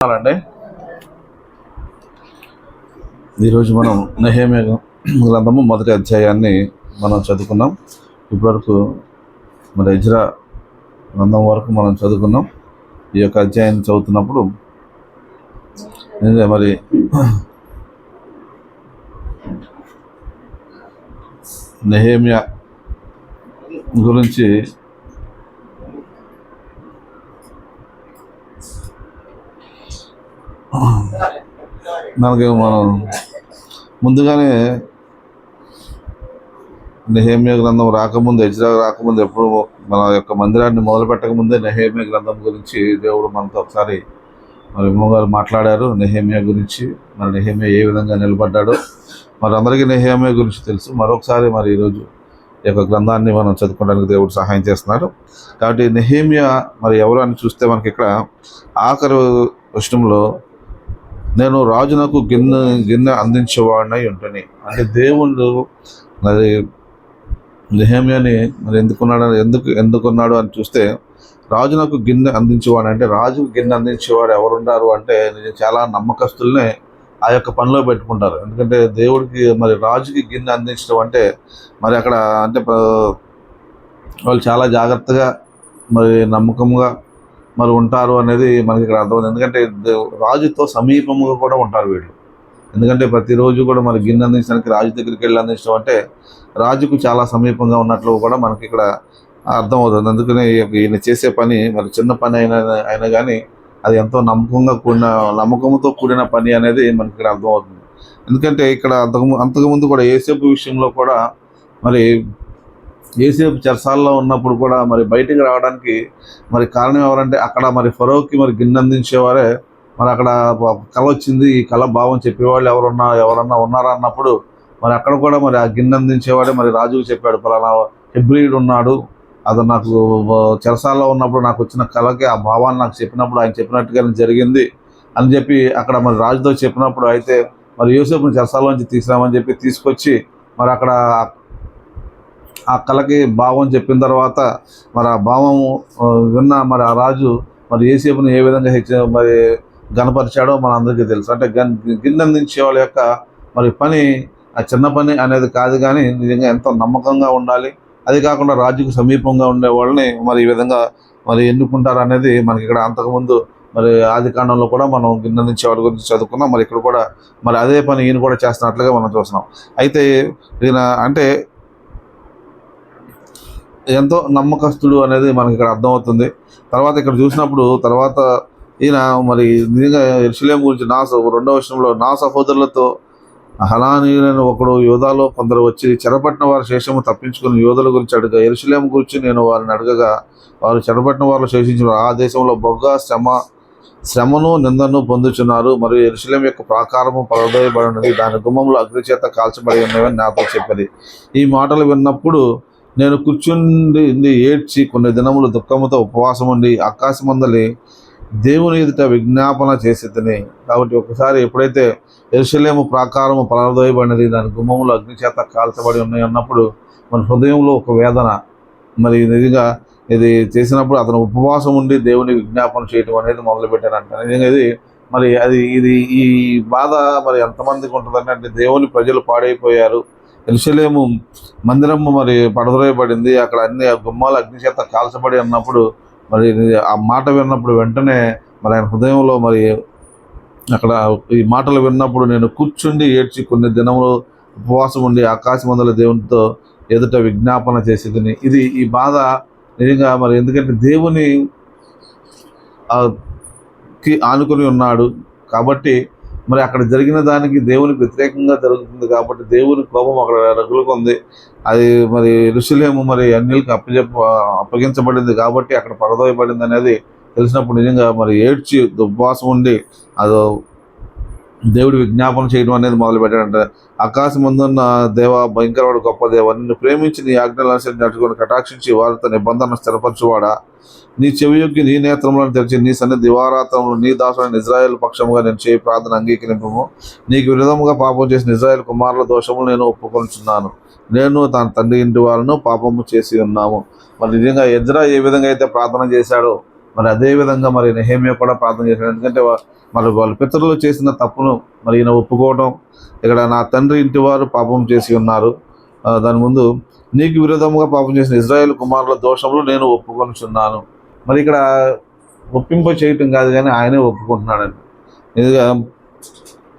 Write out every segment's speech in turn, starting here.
అండి ఈరోజు మనం నహేమే గ్రంథము మొదటి అధ్యాయాన్ని మనం చదువుకున్నాం. ఇప్పటివరకు మరి ఎజ్రా గ్రంథం వరకు మనం చదువుకున్నాం. ఈ యొక్క అధ్యాయాన్ని చదువుతున్నప్పుడు మరి నెహేమియా గురించి మనకి మనం ముందుగానే నెహేమ్య గ్రంథం రాకముందు ఎజ్రా రాకముందు ఎప్పుడు మన యొక్క మందిరాన్ని మొదలు పెట్టకముందే నెహేమ్య గ్రంథం గురించి దేవుడు మనతో ఒకసారి మరి గారు మాట్లాడారు. నెహేమియా గురించి మరి నెహేమియా ఏ విధంగా నిలబడ్డాడో మరి అందరికీ నెహేమియా గురించి తెలుసు. మరొకసారి మరి ఈరోజు ఈ యొక్క గ్రంథాన్ని మనం చదువుకోవడానికి దేవుడు సహాయం చేస్తున్నాడు కాబట్టి నెహేమియా మరి ఎవరు అని చూస్తే మనకి ఇక్కడ ఆఖరి విషయంలో నేను రాజునకు గిన్నె గిన్నె అందించేవాడినై ఉంటుంది అంటే దేవుళ్ళు మరి నెహేమియాని మరి ఎందుకున్నాడు ఎందుకు ఎందుకున్నాడు అని చూస్తే రాజునకు గిన్నె అందించేవాడు అంటే రాజుకు గిన్నె అందించేవాడు ఎవరున్నారు అంటే నేను చాలా నమ్మకస్తుల్నే ఆ యొక్క పనిలో పెట్టుకుంటారు. ఎందుకంటే దేవుడికి మరి రాజుకి గిన్నె అందించడం అంటే మరి అక్కడ అంటే వాళ్ళు చాలా జాగ్రత్తగా మరి నమ్మకంగా మరి ఉంటారు అనేది మనకి ఇక్కడ అర్థమైంది. ఎందుకంటే రాజుతో సమీపముగా కూడా ఉంటారు వీళ్ళు. ఎందుకంటే ప్రతిరోజు కూడా మరి గిన్నె అందించడానికి రాజు దగ్గరికి వెళ్ళి అందించడం అంటే రాజుకు చాలా సమీపంగా ఉన్నట్లు కూడా మనకి ఇక్కడ అర్థమవుతుంది. అందుకనే ఈయన చేసే పని మరి చిన్న పని అయినా అయినా కానీ అది ఎంతో నమ్మకంగా కూడిన నమ్మకంతో కూడిన పని అనేది మనకి ఇక్కడ అర్థమవుతుంది. ఎందుకంటే ఇక్కడ అంతకు అంతకుముందు కూడా ఏసేపు విషయంలో కూడా మరి ఏసేపు చెరసాల్లో ఉన్నప్పుడు కూడా మరి బయటికి రావడానికి మరి కారణం ఎవరంటే అక్కడ మరి ఫరోకి మరి గిన్నె అందించేవారే. మరి అక్కడ కళ వచ్చింది ఈ కళ భావం చెప్పేవాళ్ళు ఎవరున్నా ఎవరన్నా ఉన్నారా అన్నప్పుడు మరి అక్కడ కూడా మరి ఆ గిన్నె అందించేవాడే మరి రాజుకు చెప్పాడు ఫలానా హెబ్రిడ్ ఉన్నాడు అతను నాకు చెరసాల్లో ఉన్నప్పుడు నాకు వచ్చిన కళకి ఆ భావాన్ని నాకు చెప్పినప్పుడు ఆయన చెప్పినట్టుగానే జరిగింది అని చెప్పి అక్కడ మరి రాజుతో చెప్పినప్పుడు అయితే మరి యూసెఫ్ని నుంచి తీసుకురామని చెప్పి తీసుకొచ్చి మరి అక్కడ ఆ కళకి భావం చెప్పిన తర్వాత మరి ఆ భావం విన్న మరి ఆ రాజు మరి ఏసేపుని ఏ విధంగా హెచ్చ మరి గనపరిచాడో మన అందరికీ తెలుసు. అంటే గన్ గిన్నె అందించే వాళ్ళ యొక్క మరి పని ఆ చిన్న పని అనేది కాదు కానీ నిజంగా ఎంతో నమ్మకంగా ఉండాలి. అది కాకుండా రాజుకు సమీపంగా ఉండే వాళ్ళని మరి ఈ విధంగా మరి ఎన్నుకుంటారు అనేది మనకి ఇక్కడ అంతకుముందు మరి ఆది కాండంలో కూడా మనం గిన్నె నుంచి వాడి గురించి చదువుకున్నాం. మరి ఇక్కడ కూడా మరి అదే పని ఈయన కూడా చేస్తున్నట్లుగా మనం చూస్తున్నాం. అయితే ఈయన అంటే ఎంతో నమ్మకస్తుడు అనేది మనకి ఇక్కడ అర్థమవుతుంది. తర్వాత ఇక్కడ చూసినప్పుడు తర్వాత ఈయన మరి నిజంగా ఎరుసలేం గురించి నా రెండవ విషయంలో నా సహోదరులతో హనానీయులైన ఒకడు యోధాలో కొందరు వచ్చి చెరపట్టిన వారి శేషము తప్పించుకుని యోధుల గురించి అడగా ఎరుసలేం గురించి నేను వారిని అడగగా వారు చెరపట్టిన వారిలో శేషించిన ఆ దేశంలో బొగ్గ శ్రమ శ్రమను నిందను పొందుచున్నారు. మరియు ఎరుసలేం యొక్క ప్రాకారము ఉన్నది దాని గుమ్మంలో అగ్నిచేత కాల్చబడి ఉన్నవని నాతో చెప్పది ఈ మాటలు విన్నప్పుడు నేను కూర్చుండి ఏడ్చి కొన్ని దినములు దుఃఖముతో ఉపవాసం ఉండి ఆకాశమందలి దేవుని ఎదుట విజ్ఞాపన చేసి తిని కాబట్టి ఒకసారి ఎప్పుడైతే ఎరుసలేము ప్రాకారము ప్రారంభమైబడినది దాని గుమ్మములు అగ్నిచేత కాల్చబడి ఉన్నాయి అన్నప్పుడు మన హృదయంలో ఒక వేదన. మరి నిజంగా ఇది చేసినప్పుడు అతను ఉపవాసం ఉండి దేవుని విజ్ఞాపన చేయటం అనేది మొదలుపెట్టారంట నిజంగా ఇది మరి అది ఇది ఈ బాధ మరి ఎంతమందికి ఉంటుందంటే దేవుని ప్రజలు పాడైపోయారు. ఎరుసలేము మందిరము మరి పడదోయబడింది అక్కడ అన్ని గుమ్మాలు అగ్ని చేత కాల్చబడి అన్నప్పుడు మరి ఆ మాట విన్నప్పుడు వెంటనే మరి ఆయన హృదయంలో మరి అక్కడ ఈ మాటలు విన్నప్పుడు నేను కూర్చుండి ఏడ్చి కొన్ని దినములు ఉపవాసం ఉండి ఆకాశమందల దేవునితో ఎదుట విజ్ఞాపన చేసేదని. ఇది ఈ బాధ నిజంగా మరి ఎందుకంటే దేవుని కి ఆనుకొని ఉన్నాడు. కాబట్టి మరి అక్కడ జరిగిన దానికి దేవునికి వ్యతిరేకంగా జరుగుతుంది కాబట్టి దేవుని కోపం అక్కడ రగులుకుంది. అది మరి ఋషులేము మరి అన్యులకి అప్పచెప్ప అప్పగించబడింది కాబట్టి అక్కడ పడదోయబడింది అనేది తెలిసినప్పుడు నిజంగా మరి ఏడ్చి దుర్వాసం ఉండి అదో దేవుడి విజ్ఞాపన చేయడం అనేది మొదలు పెట్టాడంట ఆకాశం ముందున్న దేవ భయంకరవాడు గొప్ప దేవ నిన్ను ప్రేమించి నీ ఆజ్ఞలు అనుసరించి నడుచుకొని కటాక్షించి వారితో నిబంధన స్థిరపరచువాడా? నీ చెవి యొక్క నీ నేత్రములను తెరిచి నీ సన్ని దివారాత్రములు నీ దాసులైన ఇజ్రాయెల్ పక్షముగా నేను చేయి ప్రార్థన అంగీకరింపము. నీకు విరుద్ధముగా పాపం చేసిన ఇజ్రాయెల్ కుమారుల దోషములు నేను ఒప్పుకొనుచున్నాను. నేను తన తండ్రి ఇంటి వాళ్ళను పాపము చేసి ఉన్నాము. మరి నిజంగా ఎజ్రా ఏ విధంగా అయితే ప్రార్థన చేశాడో మరి అదే విధంగా మరి నెహేమియా కూడా ప్రార్థన చేశాడు. ఎందుకంటే మరి వాళ్ళ పితరులు చేసిన తప్పును మరి ఈయన ఒప్పుకోవడం ఇక్కడ నా తండ్రి ఇంటి వారు పాపం చేసి ఉన్నారు. దాని ముందు నీకు విరోధముగా పాపం చేసిన ఇజ్రాయేల్ కుమారుల దోషములు నేను ఒప్పుకొనుచున్నాను. మరి ఇక్కడ ఒప్పింప చేయటం కాదు కానీ ఆయనే ఒప్పుకుంటున్నాడని ఇదిగా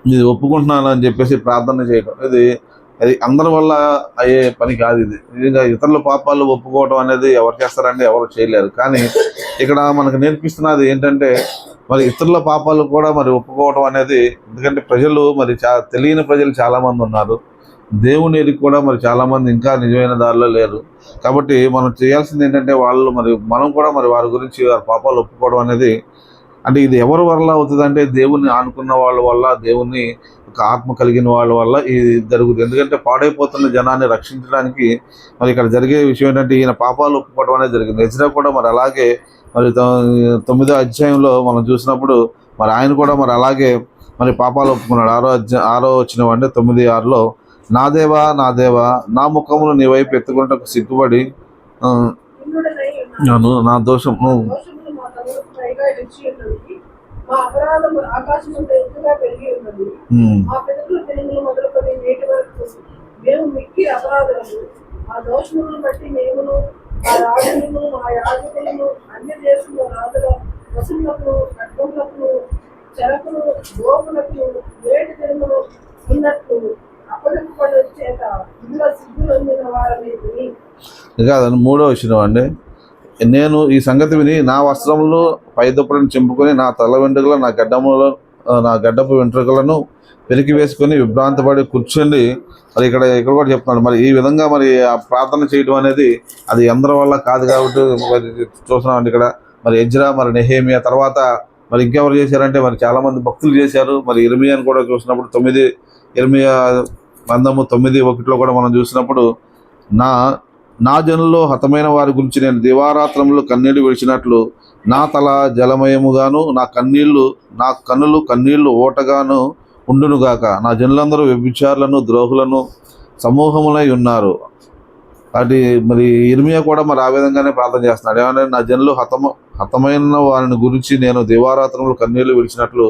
ఇది ఒప్పుకుంటున్నాను అని చెప్పేసి ప్రార్థన చేయటం. ఇది అది అందరి వల్ల అయ్యే పని కాదు ఇది. నిజంగా ఇతరుల పాపాలు ఒప్పుకోవడం అనేది ఎవరు చేస్తారంటే ఎవరు చేయలేరు. కానీ ఇక్కడ మనకు నేర్పిస్తున్నది ఏంటంటే మరి ఇతరుల పాపాలు కూడా మరి ఒప్పుకోవడం అనేది ఎందుకంటే ప్రజలు మరి చా తెలియని ప్రజలు చాలామంది ఉన్నారు. దేవుని ఎరిగి కూడా మరి చాలామంది ఇంకా నిజమైన దారిలో లేరు. కాబట్టి మనం చేయాల్సింది ఏంటంటే వాళ్ళు మరి మనం కూడా మరి వారి గురించి వారి పాపాలు ఒప్పుకోవడం అనేది. అంటే ఇది ఎవరి వల్ల అవుతుందంటే దేవుణ్ణి ఆనుకున్న వాళ్ళ వల్ల దేవుణ్ణి ఒక ఆత్మ కలిగిన వాళ్ళ వల్ల ఇది జరుగుతుంది. ఎందుకంటే పాడైపోతున్న జనాన్ని రక్షించడానికి మరి ఇక్కడ జరిగే విషయం ఏంటంటే ఈయన పాపాలు ఒప్పుకోవడం అనేది జరిగింది. ఎజ్రా కూడా మరి అలాగే మరి తొ- తొమ్మిదో అధ్యాయంలో మనం చూసినప్పుడు మరి ఆయన కూడా మరి అలాగే మరి పాపాలు ఒప్పుకున్నాడు. ఆరో అధ్యాయం ఆరో వచ్చిన అంటే తొమ్మిది ఆరులో నా దేవా నా దేవా నా ముఖమును నీ వైపు ఎత్తుకున్నట్టు సిగ్గుపడి నన్ను నా దోషం చెరకులు గోపులకు వేటి తెరుములు ఉన్నట్లు అప్పటికప్పుడు చేత ఇందులో సిగ్గులు పొందిన వారిని విని కాదండి మూడో విషయం అండి. నేను ఈ సంగతి విని నా వస్త్రములు పై దుప్పటిని చింపుకొని నా తల వెంట్రుకలు నా గడ్డములో నా గడ్డపు వెంట్రుకలను పెరికి వేసుకొని విభ్రాంతపడి కూర్చోండి. మరి ఇక్కడ ఇక్కడ కూడా చెప్తున్నాడు మరి ఈ విధంగా మరి ఆ ప్రార్థన చేయడం అనేది అది అందరి వల్ల కాదు కాబట్టి మరి చూస్తున్నామండి ఇక్కడ. మరి ఎజ్రా మరి నెహేమియా తర్వాత మరి ఇంకెవరు చేశారంటే మరి చాలామంది భక్తులు చేశారు. మరి ఇర్మియాని కూడా చూసినప్పుడు తొమ్మిది ఇర్మియా బంధము తొమ్మిది ఒకటిలో కూడా మనం చూసినప్పుడు నా నా జనుల్లో హతమైన వారి గురించి నేను దివారాత్రములు కన్నీళ్ళు విడిచినట్లు నా తల జలమయముగాను నా కన్నీళ్ళు నా కన్నులు కన్నీళ్ళు ఓటగాను ఉండునుగాక. నా జనులందరూ వ్యభిచారులను ద్రోహులను సమూహములై ఉన్నారు. అది మరి ఇర్మియా కూడా మరి ఆ విధంగానే ప్రార్థన చేస్తున్నాడు. ఏమంటే నా జనులు హతమ హతమైన వారిని గురించి నేను దివారాత్రములు కన్నీళ్ళు విడిచినట్లు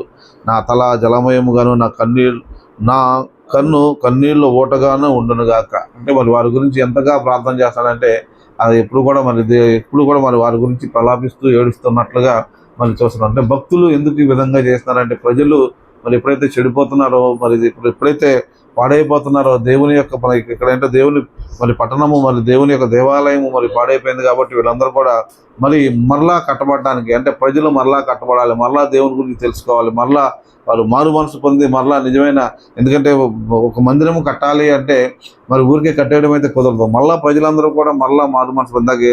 నా తల జలమయముగాను నా కన్నీళ్ళు నా కన్ను కన్నీళ్ళు ఓటగానే ఉండునుగాక. అంటే మరి వారి గురించి ఎంతగా ప్రార్థన చేస్తాడంటే అది ఎప్పుడు కూడా మరి దే- ఎప్పుడు కూడా మరి వారి గురించి ప్రలాపిస్తూ ఏడుస్తున్నట్లుగా మరి చూస్తున్నాం. అంటే భక్తులు ఎందుకు ఈ విధంగా చేస్తున్నారంటే ప్రజలు మరి ఎప్పుడైతే చెడిపోతున్నారో మరి ఇప్పుడు ఎప్పుడైతే పాడైపోతున్నారో దేవుని యొక్క మరి ఇక్కడ దేవుని మరి పట్టణము మరి దేవుని యొక్క దేవాలయము మరి పాడైపోయింది కాబట్టి వీళ్ళందరూ కూడా మరి మరలా కట్టబడడానికి అంటే ప్రజలు మరలా కట్టబడాలి మరలా దేవుని గురించి తెలుసుకోవాలి మరలా వారు మారు మనసు పొంది మరలా నిజమైన ఎందుకంటే ఒక మందిరము కట్టాలి అంటే మరి ఊరికే కట్టేయడం అయితే కుదరదు. మళ్ళీ ప్రజలందరూ కూడా మళ్ళీ మారు మనసు పొందాక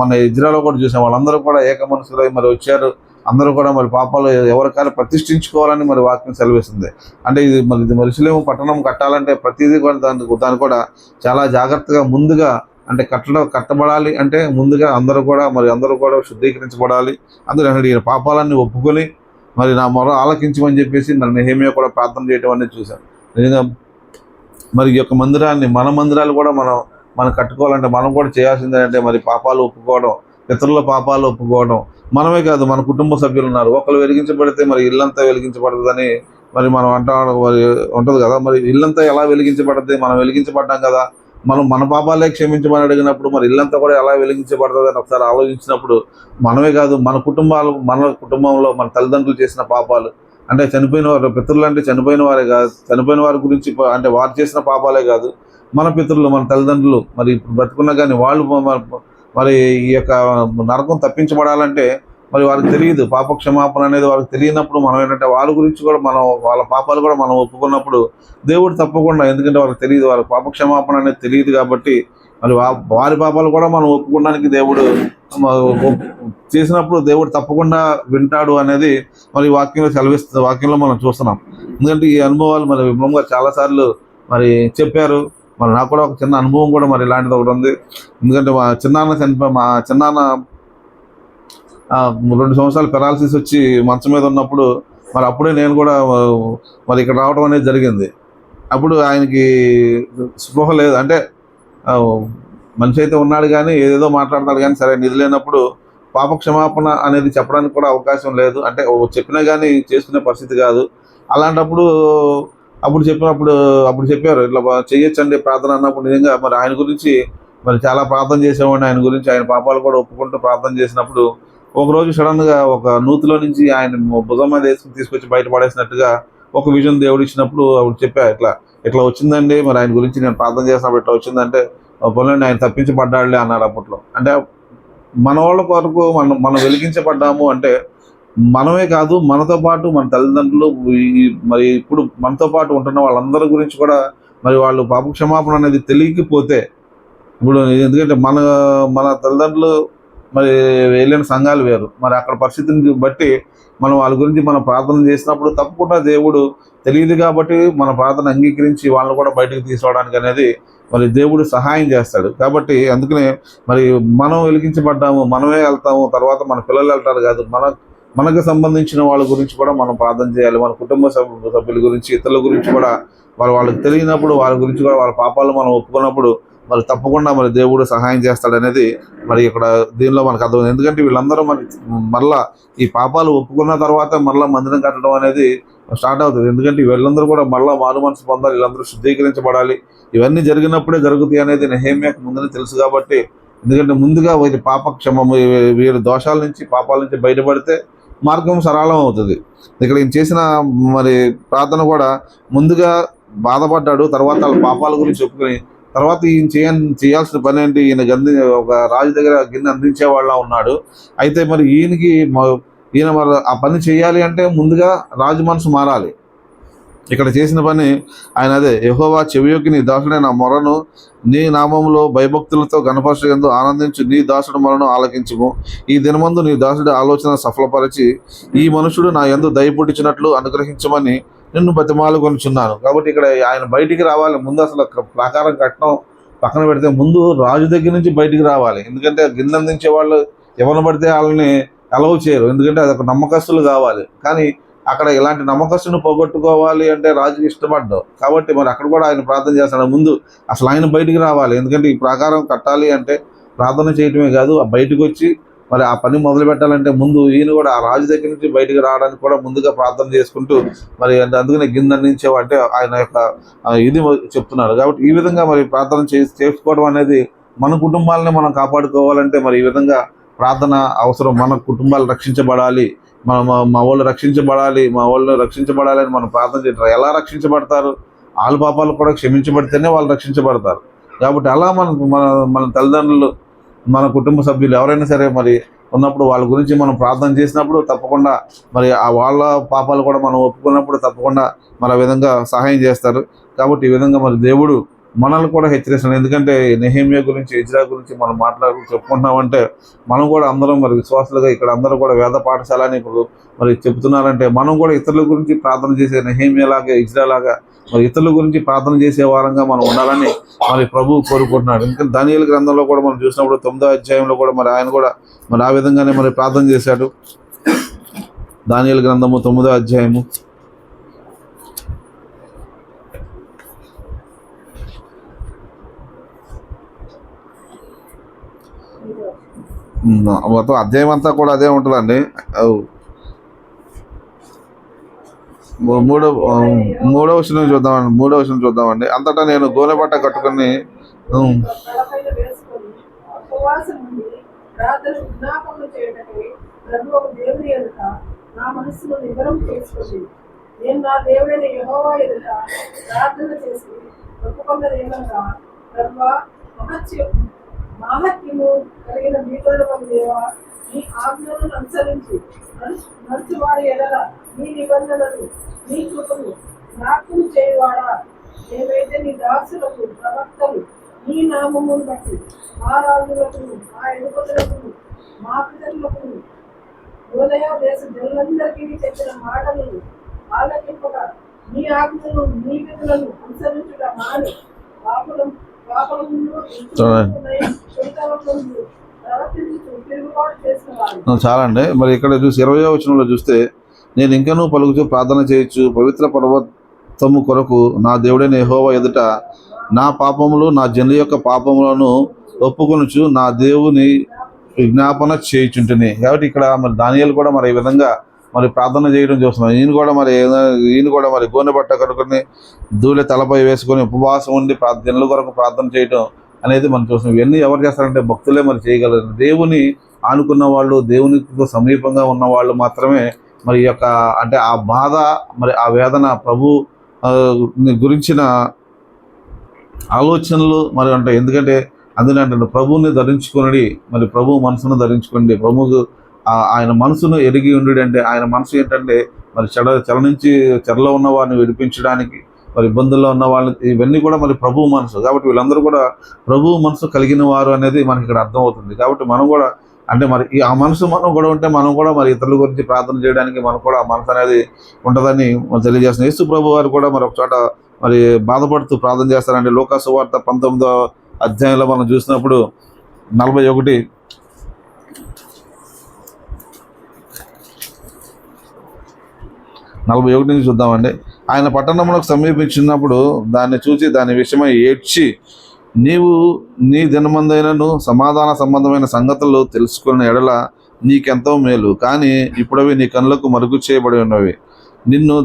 మన ఇజ్రాలో కూడా చూసాం వాళ్ళందరూ కూడా ఏక మనసులో మరి వచ్చారు. అందరూ కూడా మరి పాపాలు ఎవరికైనా ప్రతిష్ఠించుకోవాలని మరి వాక్యం సెలవిస్తుంది. అంటే ఇది మరి ఇది మరుసలేము పట్టణం కట్టాలంటే ప్రతిదీ కూడా దాని దాన్ని కూడా చాలా జాగ్రత్తగా ముందుగా అంటే కట్టడం కట్టబడాలి అంటే ముందుగా అందరూ కూడా మరి అందరూ కూడా శుద్ధీకరించబడాలి. అందరూ పాపాలన్నీ ఒప్పుకొని మరి నా మొర ఆలకించమని చెప్పేసి మరి నెహేమియా కూడా ప్రార్థన చేయటం అనేది చూశాను నిజంగా మరి ఈ యొక్క మందిరాన్ని మన మందిరాలు కూడా మనం మనం కట్టుకోవాలంటే మనం కూడా చేయాల్సింది అంటే మరి పాపాలు ఒప్పుకోవడం ఇతరుల పాపాలు ఒప్పుకోవడం. మనమే కాదు మన కుటుంబ సభ్యులు ఉన్నారు. ఒకరు వెలిగించబడితే మరి ఇల్లంతా వెలిగించబడదని మరి మనం అంటా మరి ఉంటుంది కదా. మరి ఇల్లంతా ఎలా వెలిగించబడుతుంది మనం వెలిగించబడ్డాం కదా. మనం మన పాపాలే క్షమించమని అడిగినప్పుడు మరి ఇల్లంతా కూడా ఎలా వెలిగించబడుతుంది అని ఒకసారి ఆలోచించినప్పుడు మనమే కాదు మన కుటుంబాలు మన కుటుంబంలో మన తల్లిదండ్రులు చేసిన పాపాలు. అంటే చనిపోయిన వారు పితరులు అంటే చనిపోయిన వారే కాదు చనిపోయిన వారి గురించి అంటే వారు చేసిన పాపాలే కాదు. మన పితరులు మన తల్లిదండ్రులు మరి ఇప్పుడు కానీ వాళ్ళు మరి ఈ యొక్క నరకం తప్పించబడాలంటే మరి వారికి తెలియదు. పాప క్షమాపణ అనేది వారికి తెలియనప్పుడు మనం ఏంటంటే వాళ్ళ గురించి కూడా మనం వాళ్ళ పాపాలు కూడా మనం ఒప్పుకున్నప్పుడు దేవుడు తప్పకుండా ఎందుకంటే వాళ్ళకి తెలియదు. వారి పాప క్షమాపణ అనేది తెలియదు కాబట్టి మరి వా- వారి పాపాలు కూడా మనం ఒప్పుకోవడానికి దేవుడు చేసినప్పుడు దేవుడు తప్పకుండా వింటాడు అనేది మరి వాక్యంలో సెలవిస్తుంది. వాక్యంలో మనం చూస్తున్నాం. ఎందుకంటే ఈ అనుభవాలు మరి విమలం చాలాసార్లు మరి చెప్పారు. మరి నాకు కూడా ఒక చిన్న అనుభవం కూడా మరి ఇలాంటిది ఒకటి ఉంది. ఎందుకంటే మా చిన్నాన్న చనిపోయి మా చిన్నాన్న రెండు సంవత్సరాలు పెరాలసిస్ వచ్చి మంచం మీద ఉన్నప్పుడు మరి అప్పుడే నేను కూడా మరి ఇక్కడ రావడం అనేది జరిగింది. అప్పుడు ఆయనకి స్పృహ లేదు. అంటే మనిషి అయితే ఉన్నాడు కానీ ఏదేదో మాట్లాడతాడు కానీ సరే నిధి లేనప్పుడు పాప క్షమాపణ అనేది చెప్పడానికి కూడా అవకాశం లేదు. అంటే చెప్పినా కానీ చేసుకునే పరిస్థితి కాదు. అలాంటప్పుడు అప్పుడు చెప్పినప్పుడు అప్పుడు చెప్పారు ఇట్లా చేయొచ్చండి ప్రార్థన అన్నప్పుడు నిజంగా మరి ఆయన గురించి మరి చాలా ప్రార్థన చేసేవాడిని ఆయన గురించి. ఆయన పాపాలు కూడా ఒప్పుకుంటూ ప్రార్థన చేసినప్పుడు ఒకరోజు సడన్గా ఒక నూతిలో నుంచి ఆయన భుజం మీద వేసుకుని తీసుకొచ్చి బయటపడేసినట్టుగా ఒక విజన్ దేవుడు ఇచ్చినప్పుడు అప్పుడు చెప్పా ఇట్లా ఇట్లా వచ్చిందండి మరి ఆయన గురించి నేను ప్రార్థన చేసినప్పుడు ఇట్లా వచ్చిందంటే పొలండి ఆయన తప్పించబడ్డాడులే అన్నాడు అప్పట్లో. అంటే మన వాళ్ళ కొరకు మనం మనం వెలిగించబడ్డాము అంటే మనమే కాదు మనతో పాటు మన తల్లిదండ్రులు మరి ఇప్పుడు మనతో పాటు ఉంటున్న వాళ్ళందరి గురించి కూడా మరి వాళ్ళు పాప క్షమాపణ అనేది తెలియకపోతే ఇప్పుడు ఎందుకంటే మన మన తల్లిదండ్రులు మరి వెళ్ళిన సంఘాలు వేరు. మరి అక్కడ పరిస్థితిని బట్టి మనం వాళ్ళ గురించి మనం ప్రార్థన చేసినప్పుడు తప్పకుండా దేవుడు తెలియదు కాబట్టి మన ప్రార్థన అంగీకరించి వాళ్ళని కూడా బయటకు తీసుకోవడానికి అనేది మరి దేవుడు సహాయం చేస్తాడు. కాబట్టి అందుకనే మరి మనం వెలిగించబడ్డాము మనమే వెళ్తాము తర్వాత మన పిల్లలు వెళ్తారు కాదు మన మనకు సంబంధించిన వాళ్ళ గురించి కూడా మనం ప్రార్థన చేయాలి. మన కుటుంబ సభ్యు సభ్యుల గురించి ఇతరుల గురించి కూడా వాళ్ళు వాళ్ళకి తెలియనప్పుడు వాళ్ళ గురించి కూడా వాళ్ళ పాపాలు మనం ఒప్పుకున్నప్పుడు మరి తప్పకుండా మరి దేవుడు సహాయం చేస్తాడనేది మరి ఇక్కడ దీనిలో మనకు అర్థం ఎందుకంటే వీళ్ళందరూ మరి మళ్ళా ఈ పాపాలు ఒప్పుకున్న తర్వాత మళ్ళీ మందిరం కట్టడం అనేది స్టార్ట్ అవుతుంది. ఎందుకంటే వీళ్ళందరూ కూడా మళ్ళీ మారు మనసు పొందాలి వీళ్ళందరూ శుద్ధీకరించబడాలి. ఇవన్నీ జరిగినప్పుడే జరుగుతాయి అనేది నెహేమ్యాకు ముందునే తెలుసు కాబట్టి ఎందుకంటే ముందుగా వీరి పాపక్షమం వీరి దోషాల నుంచి పాపాల నుంచి బయటపడితే మార్గం సరళం అవుతుంది. ఇక్కడ ఈయన చేసిన మరి ప్రార్థన కూడా ముందుగా బాధపడ్డాడు తర్వాత వాళ్ళ పాపాల గురించి చెప్పుకొని తర్వాత ఈయన చేయ చేయాల్సిన పని ఏంటి? ఈయన గంది ఒక రాజు దగ్గర గిన్నె అందించేవాళ్ళ ఉన్నాడు. అయితే మరి ఈయనకి ఈయన మరి ఆ పని చేయాలి అంటే ముందుగా రాజు మనసు మారాలి. ఇక్కడ చేసిన పని ఆయన అదే యహోవా చెవియోకి నీ దాసుడే నా మొరను నీ నామంలో భయభక్తులతో గణపరచందు ఆనందించు. నీ దాసుడు మొరను ఆలకించుము. ఈ దినమందు నీ దాసుడి ఆలోచన సఫలపరిచి ఈ మనుషుడు నా ఎందు దయపుట్టించినట్లు అనుగ్రహించమని నిన్ను బతిమాలు కొనుచున్నాను కాబట్టి ఇక్కడ ఆయన బయటికి రావాలి. ముందు అసలు ప్రాకారం కట్టడం పక్కన పెడితే ముందు రాజు దగ్గర నుంచి బయటికి రావాలి. ఎందుకంటే గిన్నె అందించే వాళ్ళు ఎవరిని పడితే వాళ్ళని అలవ్ చేయరు. ఎందుకంటే అది ఒక నమ్మకస్తులు కావాలి. కానీ అక్కడ ఇలాంటి నమ్మకస్తుని పోగొట్టుకోవాలి అంటే రాజుకి ఇష్టపడ్డావు కాబట్టి మరి అక్కడ కూడా ఆయన ప్రార్థన చేస్తాడు. ముందు అసలు ఆయన బయటికి రావాలి. ఎందుకంటే ఈ ప్రాకారం కట్టాలి అంటే ప్రార్థన చేయటమే కాదు ఆ బయటకు వచ్చి మరి ఆ పని మొదలు పెట్టాలంటే ముందు ఈయన కూడా ఆ రాజు దగ్గర నుంచి బయటికి రావడానికి కూడా ముందుగా ప్రార్థన చేసుకుంటూ మరి అందుకనే గిన్నె అందించేవా అంటే ఆయన యొక్క ఇది చెప్తున్నాడు. కాబట్టి ఈ విధంగా మరి ప్రార్థన చే చేసుకోవడం అనేది మన కుటుంబాలని మనం కాపాడుకోవాలంటే మరి ఈ విధంగా ప్రార్థన అవసరం. మన కుటుంబాలు రక్షించబడాలి. మన మా- వాళ్ళు రక్షించబడాలి. మా వాళ్ళు రక్షించబడాలి అని మనం ప్రార్థన చేయటం. ఎలా రక్షించబడతారు? వాళ్ళ పాపాలు కూడా క్షమించబడితేనే వాళ్ళు రక్షించబడతారు. కాబట్టి అలా మన మన మన తల్లిదండ్రులు మన కుటుంబ సభ్యులు ఎవరైనా సరే మరి ఉన్నప్పుడు వాళ్ళ గురించి మనం ప్రార్థన చేసినప్పుడు తప్పకుండా మరి ఆ వాళ్ళ పాపాలు కూడా మనం ఒప్పుకున్నప్పుడు తప్పకుండా మరి ఆ విధంగా సహాయం చేస్తారు. కాబట్టి ఈ విధంగా మరి దేవుడు మనల్ని కూడా హెచ్చరిస్తున్నాడు. ఎందుకంటే నెహేమియా గురించి ఇజ్రా గురించి మనం మాట్లాడు చెప్పుకుంటున్నామంటే మనం కూడా అందరం మరి విశ్వాసులుగా ఇక్కడ అందరూ కూడా వేద పాఠశాల అని ఇప్పుడు మరి చెప్తున్నారంటే మనం కూడా ఇతరుల గురించి ప్రార్థన చేసే నెహేమియా లాగా ఇజ్రా లాగా మరి ఇతరుల గురించి ప్రార్థన చేసే వారంగా మనం ఉండాలని మరి ప్రభు కోరుకుంటున్నాడు. ఇంకా దానియలు గ్రంథంలో కూడా మనం చూసినప్పుడు తొమ్మిదో అధ్యాయంలో కూడా మరి ఆయన కూడా మరి ఆ విధంగానే మరి ప్రార్థన చేశాడు. దానియలు గ్రంథము తొమ్మిదో అధ్యాయము. మొత్తం అధ్యాయం అంతా కూడా అదే ఉంటుందండి. మూడో ఆ, మూడో విషయం చూద్దామండి మూడో విషయం చూద్దామండి అంతటా నేను గోనె బట్ట కట్టుకుని నా మనస్సును నేను నా దేవుడైన ఎదుట ప్రార్థన చేసి ఒప్పుకున్నది ఏమనగా మాహత్యము కలిగిన దేవా నీ ఆజ్ఞలను అనుసరించి నడుచువారి ఎడల నీ నిబంధనలు నీ కృపను జ్ఞాపకం చేయవాడా? ఏవైతే నీ దాసులకు ప్రవక్తలు నీ నామమును బట్టి మా రాజులకు మా ఎదుగుదలకు మా పితరులకు యోదయ దేశ జనులందరికీ చెప్పిన మాటలను ఆలకింపగా నీ ఆజ్ఞలను నీ విధులను అనుసరించుట మాని. పాపలం చాలండి. మరి ఇక్కడ చూసి ఇరవయో వచనంలో చూస్తే నేను ఇంకనూ పలుకుచూ ప్రార్థన చేయొచ్చు. పవిత్ర పర్వతము కొరకు నా దేవుడైన యహోవ ఎదుట నా పాపములు నా జనుల యొక్క పాపములను ఒప్పుకొనుచు నా దేవుని విజ్ఞాపన చేయుచుంటుంది కాబట్టి ఇక్కడ మరి దానియాలు కూడా మరి ఈ విధంగా మరి ప్రార్థన చేయడం చూస్తున్నాం. ఈయన కూడా మరి ఈయన కూడా మరి గోనె బట్ట కడుకొని దూలె తలపై వేసుకొని ఉపవాసం ఉండి ప్రార్థనల కొరకు ప్రార్థన చేయడం అనేది మనం చూస్తున్నాం. ఇవన్నీ ఎవరు చేస్తారంటే భక్తులే మరి చేయగలరు. దేవుని ఆనుకున్న వాళ్ళు దేవునితో సమీపంగా ఉన్న వాళ్ళు మాత్రమే మరి ఈ యొక్క అంటే ఆ బాధ మరి ఆ వేదన ప్రభు గురించిన ఆలోచనలు మరి అంటే ఎందుకంటే అందులో ప్రభువుని ధరించుకుని మరి ప్రభు మనసును ధరించుకోండి ప్రభువు ఆయన మనసును ఎరిగి ఉండి అంటే ఆయన మనసు ఏంటంటే మరి చెడ చెల నుంచి చెరలో ఉన్న వారిని విడిపించడానికి మరి ఇబ్బందుల్లో ఉన్న వాళ్ళని ఇవన్నీ కూడా మరి ప్రభు మనసు. కాబట్టి వీళ్ళందరూ కూడా ప్రభు మనసు కలిగిన వారు అనేది మనకి ఇక్కడ అర్థమవుతుంది. కాబట్టి మనం కూడా అంటే మరి ఈ ఆ మనసు మనం కూడా ఉంటే మనం కూడా మరి ఇతరుల గురించి ప్రార్థన చేయడానికి మనకు కూడా ఆ మనసు అనేది ఉంటుందని మనం తెలియజేస్తున్నాం. యేసు ప్రభు వారు కూడా మరి ఒక చోట మరి బాధపడుతూ ప్రార్థన చేస్తారంటే లోకాసు వార్త పంతొమ్మిదో అధ్యాయంలో మనం చూసినప్పుడు నలభై ఒకటి. నలభై ఒకటి నుంచి చూద్దామండి. ఆయన పట్టణంలోకి సమీపించినప్పుడు దాన్ని చూసి దాని విషయమై ఏడ్చి నీవు నీ దినమందైనను సమాధాన సంబంధమైన సంగతులు తెలుసుకున్న ఎడల నీకెంతో మేలు. కానీ ఇప్పుడవి నీ కళ్ళకు మరుగు చేయబడి ఉన్నవి. నిన్ను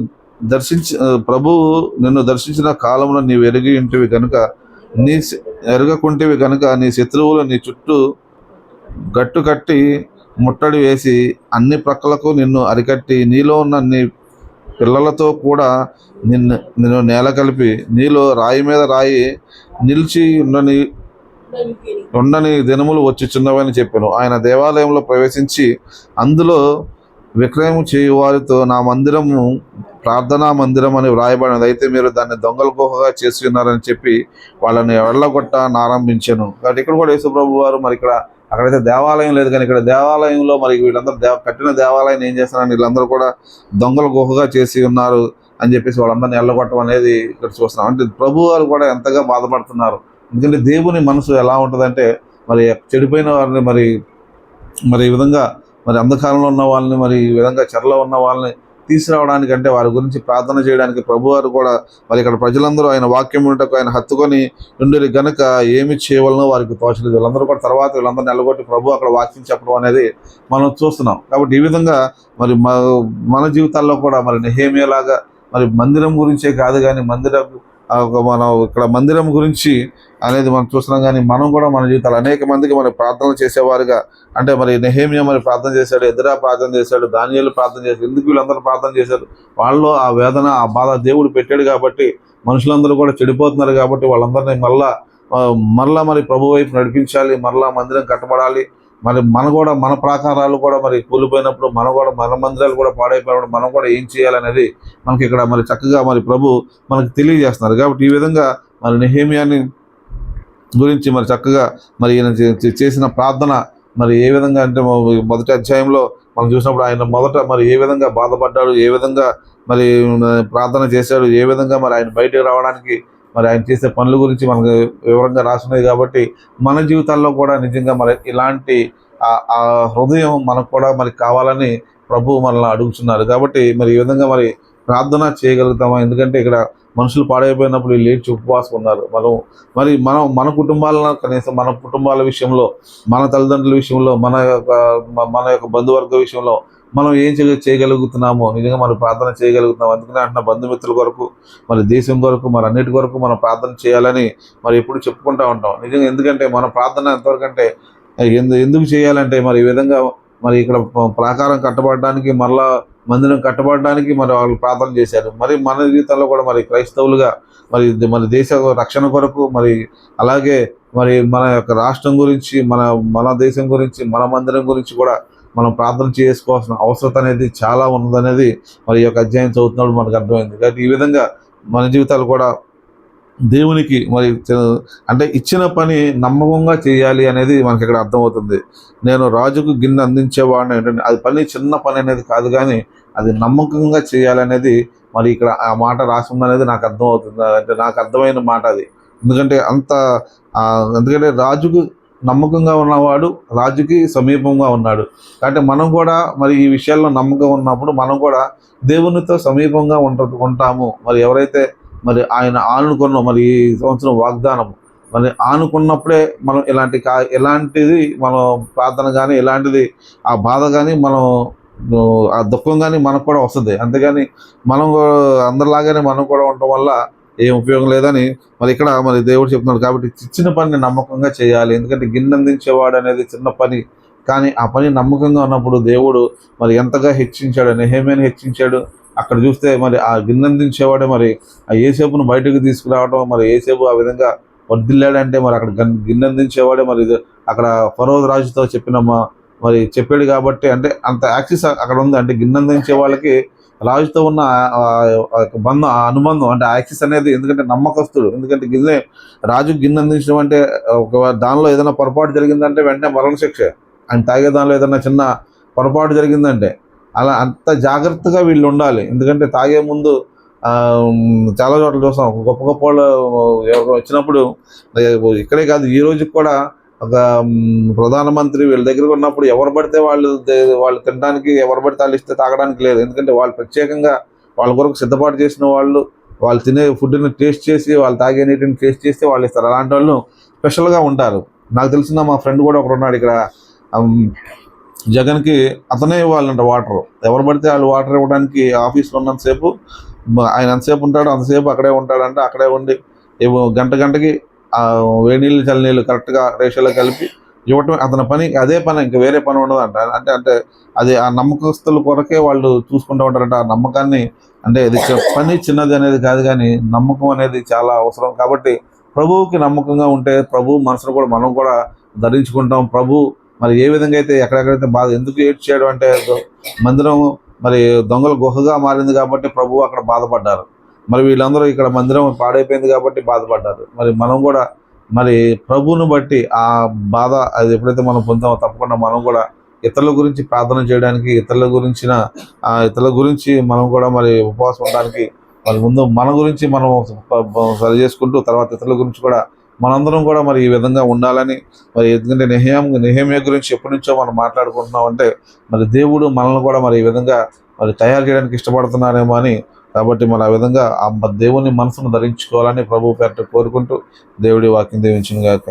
దర్శించి ప్రభువు నిన్ను దర్శించిన కాలంలో నీవు ఎరిగి ఉంటివి కనుక నీ ఎరగకుంటివి కనుక నీ శత్రువులు నీ చుట్టూ గట్టు కట్టి ముట్టడి వేసి అన్ని ప్రక్కలకు నిన్ను అరికట్టి నీలో ఉన్న నీ పిల్లలతో కూడా నిన్ను నిన్ను నేల కలిపి నీలో రాయి మీద రాయి నిలిచి ఉండని ఉండని దినములు వచ్చుచున్నవని చెప్పాను. ఆయన దేవాలయంలో ప్రవేశించి అందులో విక్రయం చేయువారితో నా మందిరము ప్రార్థనా మందిరం అని వ్రాయబడినది. అయితే మీరు దాన్ని దొంగల గుహగా చేసి ఉన్నారని చెప్పి వాళ్ళని వెళ్ళగొట్ట ఆరంభించాను కాబట్టి ఇక్కడ కూడా యేసుప్రభు వారు మరి ఇక్కడ అక్కడైతే దేవాలయం లేదు కానీ ఇక్కడ దేవాలయంలో మరి వీళ్ళందరూ దేవ కట్టిన దేవాలయం ఏం చేస్తారని వీళ్ళందరూ కూడా దొంగల గుహగా చేసి ఉన్నారు అని చెప్పేసి వాళ్ళందరినీ ఎల్లగొట్టడం అనేది ఇక్కడ చూస్తున్నాం. అంటే ప్రభు వారు కూడా ఎంతగా బాధపడుతున్నారు. ఎందుకంటే దేవుని మనసు ఎలా ఉంటుందంటే మరి చెడిపోయిన వారిని మరి మరి ఈ విధంగా మరి అంధకారంలో ఉన్న వాళ్ళని మరి ఈ విధంగా చెరలో ఉన్న వాళ్ళని తీసుకురావడానికి అంటే వారి గురించి ప్రార్థన చేయడానికి ప్రభువారు కూడా మరి ఇక్కడ ప్రజలందరూ ఆయన వాక్యం ఉండటకు ఆయన హత్తుకొని నుండి గనుక ఏమి చేయవలనో వారికి తోచలేదు. వీళ్ళందరూ కూడా తర్వాత వీళ్ళందరూ నిలగొట్టి ప్రభు అక్కడ వాక్యం చెప్పడం అనేది మనం చూస్తున్నాం. కాబట్టి ఈ విధంగా మరి మన జీవితాల్లో కూడా మరి నెహేమియాలాగా మరి మందిరం గురించే కాదు కానీ మందిరం మనం ఇక్కడ మందిరం గురించి అనేది మనం చూస్తున్నాం. కానీ మనం కూడా మన జీవితాలు అనేక మందికి మన ప్రార్థన చేసేవారుగా. అంటే మరి నెహేమియా మరి ప్రార్థన చేశాడు ఎదురా ప్రార్థన చేశాడు దానియాలు ప్రార్థన చేశాడు ఎందుకు వీళ్ళందరూ ప్రార్థన చేశారు? వాళ్ళు ఆ వేదన ఆ బాధ దేవుడు పెట్టాడు కాబట్టి మనుషులందరూ కూడా చెడిపోతున్నారు కాబట్టి వాళ్ళందరినీ మళ్ళా మరలా మరి ప్రభు వైపు నడిపించాలి మరలా మందిరం కట్టబడాలి. మరి మన కూడా మన ప్రాకారాలు కూడా మరి కూలిపోయినప్పుడు మన కూడా మన మందిరాలు కూడా పాడైపోయినప్పుడు మనం కూడా ఏం చేయాలనేది మనకి ఇక్కడ మరి చక్కగా మరి ప్రభు మనకు తెలియజేస్తున్నారు. కాబట్టి ఈ విధంగా మరి నెహేమియాని గురించి మరి చక్కగా మరి ఈయన చే- చేసిన ప్రార్థన మరి ఏ విధంగా అంటే మొదటి అధ్యాయంలో మనం చూసినప్పుడు ఆయన మొదట మరి ఏ విధంగా బాధపడ్డాడు ఏ విధంగా మరి ప్రార్థన చేశాడు ఏ విధంగా మరి ఆయన బయటకు రావడానికి మరి ఆయన చేసే పనుల గురించి మనకు వివరంగా రాసినది కాబట్టి మన జీవితాల్లో కూడా నిజంగా మరి ఇలాంటి ఆ- హృదయం మనకు కూడా మరి కావాలని ప్రభు మనల్ని అడుగుతున్నారు. కాబట్టి మరి ఈ విధంగా మరి ప్రార్థన చేయగలుగుతామా? ఎందుకంటే ఇక్కడ మనుషులు పాడైపోయినప్పుడు లేచి ఉపవాసం ఉన్నారు. మనం మరి మనం మన కుటుంబాలను కనీసం మన కుటుంబాల విషయంలో మన తల్లిదండ్రుల విషయంలో మన యొక్క మన యొక్క బంధువర్గ విషయంలో మనం ఏం చేయ చేయగలుగుతున్నామో నిజంగా మనం ప్రార్థన చేయగలుగుతున్నాం అందుకనే అంటున్న బంధుమిత్రుల కొరకు మరి దేశం కొరకు మరి అన్నిటి కొరకు మనం ప్రార్థన చేయాలని మరి ఎప్పుడు చెప్పుకుంటా ఉంటాం. నిజంగా ఎందుకంటే మన ప్రార్థన ఎంతవరకు అంటే ఎందు ఎందుకు చేయాలంటే మరి ఈ విధంగా మరి ఇక్కడ ప్రాకారం కట్టబడడానికి మరలా మందిరం కట్టబడడానికి మరి వాళ్ళు ప్రార్థన చేశారు. మరి మన జీవితంలో కూడా మరి క్రైస్తవులుగా మరి మన దేశ రక్షణ కొరకు మరి అలాగే మరి మన యొక్క రాష్ట్రం గురించి మన మన దేశం గురించి మన మందిరం గురించి కూడా మనం ప్రార్థన చేసుకోవాల్సిన అవసరం అనేది చాలా ఉన్నదనేది మరి ఈ యొక్క అధ్యాయం చదువుతున్నప్పుడు మనకు అర్థమైంది. కాబట్టి ఈ విధంగా మన జీవితాలు కూడా దేవునికి మరి అంటే ఇచ్చిన పని నమ్మకంగా చేయాలి అనేది మనకి ఇక్కడ అర్థమవుతుంది. నేను రాజుకు గిన్నె అందించేవాడిని ఏంటంటే అది పని చిన్న పని అనేది కాదు కానీ అది నమ్మకంగా చేయాలనేది మరి ఇక్కడ ఆ మాట రాసిందనేది నాకు అర్థమవుతుంది. అంటే నాకు అర్థమైన మాట అది. ఎందుకంటే అంత ఎందుకంటే రాజుకు నమ్మకంగా ఉన్నవాడు రాజుకి సమీపంగా ఉన్నాడు. కాబట్టి మనం కూడా మరి ఈ విషయాల్లో నమ్మకం ఉన్నప్పుడు మనం కూడా దేవునితో సమీపంగా ఉంట ఉంటాము. మరి ఎవరైతే మరి ఆయన ఆనుకున్న మరి ఈ సంవత్సరం వాగ్దానం మరి ఆనుకున్నప్పుడే మనం ఇలాంటి కా ఎలాంటిది మనం ప్రార్థన కానీ ఎలాంటిది ఆ బాధ కానీ మనం ఆ దుఃఖం కానీ మనకు కూడా వస్తుంది. అంతేగాని మనం అందరిలాగానే మనం కూడా ఉండటం వల్ల ఏం ఉపయోగం లేదని మరి ఇక్కడ మరి దేవుడు చెప్తున్నాడు కాబట్టి చిన్న పనిని నమ్మకంగా చేయాలి. ఎందుకంటే గిన్నెందించేవాడు అనేది చిన్న పని. కానీ ఆ పని నమ్మకంగా ఉన్నప్పుడు దేవుడు మరి ఎంతగా హెచ్చించాడు నెహేమేని హెచ్చించాడు. అక్కడ చూస్తే మరి ఆ గిన్నెందించేవాడే మరి ఆ ఏసేపును బయటకు తీసుకురావడం మరి ఏసేపు ఆ విధంగా వర్దిల్లాడంటే మరి అక్కడ గన్- గిన్నెందించేవాడే మరి అక్కడ ఫరోజ్ రాజుతో చెప్పిన మరి చెప్పాడు కాబట్టి అంటే అంత యాక్సెస్ అక్కడ ఉంది. అంటే గిన్నెందించే వాళ్ళకి రాజుతో ఉన్న బంధం ఆ అనుబంధం అంటే యాక్సిస్ అనేది ఎందుకంటే నమ్మకస్తుడు. ఎందుకంటే గిన్నె రాజు గిన్నె అందించడం అంటే ఒక దానిలో ఏదైనా పొరపాటు జరిగిందంటే వెంటనే మరణశిక్ష. ఆయన తాగే దానిలో ఏదైనా చిన్న పొరపాటు జరిగిందంటే అలా అంత జాగ్రత్తగా వీళ్ళు ఉండాలి. ఎందుకంటే తాగే ముందు చాలా చోట్ల చూస్తాం. గొప్ప గొప్ప వాళ్ళు వచ్చినప్పుడు ఇక్కడే కాదు ఈ రోజుకి కూడా ఒక ప్రధానమంత్రి వీళ్ళ దగ్గర ఉన్నప్పుడు ఎవరు పడితే వాళ్ళు వాళ్ళు తినడానికి ఎవరు పడితే వాళ్ళు ఇస్తే తాగడానికి లేదు. ఎందుకంటే వాళ్ళు ప్రత్యేకంగా వాళ్ళ కొరకు సిద్ధపాటు చేసిన వాళ్ళు వాళ్ళు తినే ఫుడ్ని టేస్ట్ చేసి వాళ్ళు తాగే నీటిని టేస్ట్ చేస్తే వాళ్ళు ఇస్తారు. అలాంటి వాళ్ళు స్పెషల్గా ఉంటారు. నాకు తెలిసిన మా ఫ్రెండ్ కూడా ఒకడు ఉన్నాడు ఇక్కడ. జగన్కి అతనే ఇవ్వాలంట వాటర్. ఎవరు పడితే వాళ్ళు వాటర్ ఇవ్వడానికి ఆఫీస్లో ఉన్నంతసేపు ఆయన ఎంతసేపు ఉంటాడో అంతసేపు అక్కడే ఉంటాడంటే. అక్కడే ఉండి గంట గంటకి ఆ వేడి నీళ్ళు చల్ల నీళ్ళు కరెక్ట్గా రేషియోలో కలిపి ఇవ్వటం అతని పని అదే పని ఇంకా వేరే పని ఉండదు అంట. అంటే అంటే అది ఆ నమ్మకస్తుల కొరకే వాళ్ళు చూసుకుంటూ ఉంటారంట. ఆ నమ్మకాన్ని అంటే ఇది పని చిన్నది అనేది కాదు కానీ నమ్మకం అనేది చాలా అవసరం. కాబట్టి ప్రభువుకి నమ్మకంగా ఉంటే ప్రభు మనసును కూడా మనం కూడా ధరించుకుంటాం. ప్రభు మరి ఏ విధంగా అయితే ఎక్కడెక్కడైతే బాధ ఎందుకు ఏడ్చాడు అంటే మందిరం మరి దొంగల గుహగా మారింది కాబట్టి ప్రభు అక్కడ బాధపడ్డారు. మరి వీళ్ళందరూ ఇక్కడ మందిరం పాడైపోయింది కాబట్టి బాధపడ్డారు. మరి మనం కూడా మరి ప్రభువును బట్టి ఆ బాధ అది ఎప్పుడైతే మనం పొందామో తప్పకుండా మనం కూడా ఇతరుల గురించి ప్రార్థన చేయడానికి ఇతరుల గురించిన ఆ ఇతరుల గురించి మనం కూడా మరి ఉపవాసం ఉండడానికి మరి ముందు మన గురించి మనం సరి చేసుకుంటూ తర్వాత ఇతరుల గురించి కూడా మనందరం కూడా మరి ఈ విధంగా ఉండాలని మరి ఎందుకంటే నిహేమ నిహేమే గురించి ఎప్పటి నుంచో మనం మాట్లాడుకుంటున్నాం అంటే మరి దేవుడు మనల్ని కూడా మరి ఈ విధంగా మరి తయారు చేయడానికి ఇష్టపడుతున్నారేమో అని కాబట్టి మరి ఆ విధంగా ఆ దేవుని మనసును ధరించుకోవాలని ప్రభు పేరట కోరుకుంటూ దేవుడి వాక్యం దీవించిన గాక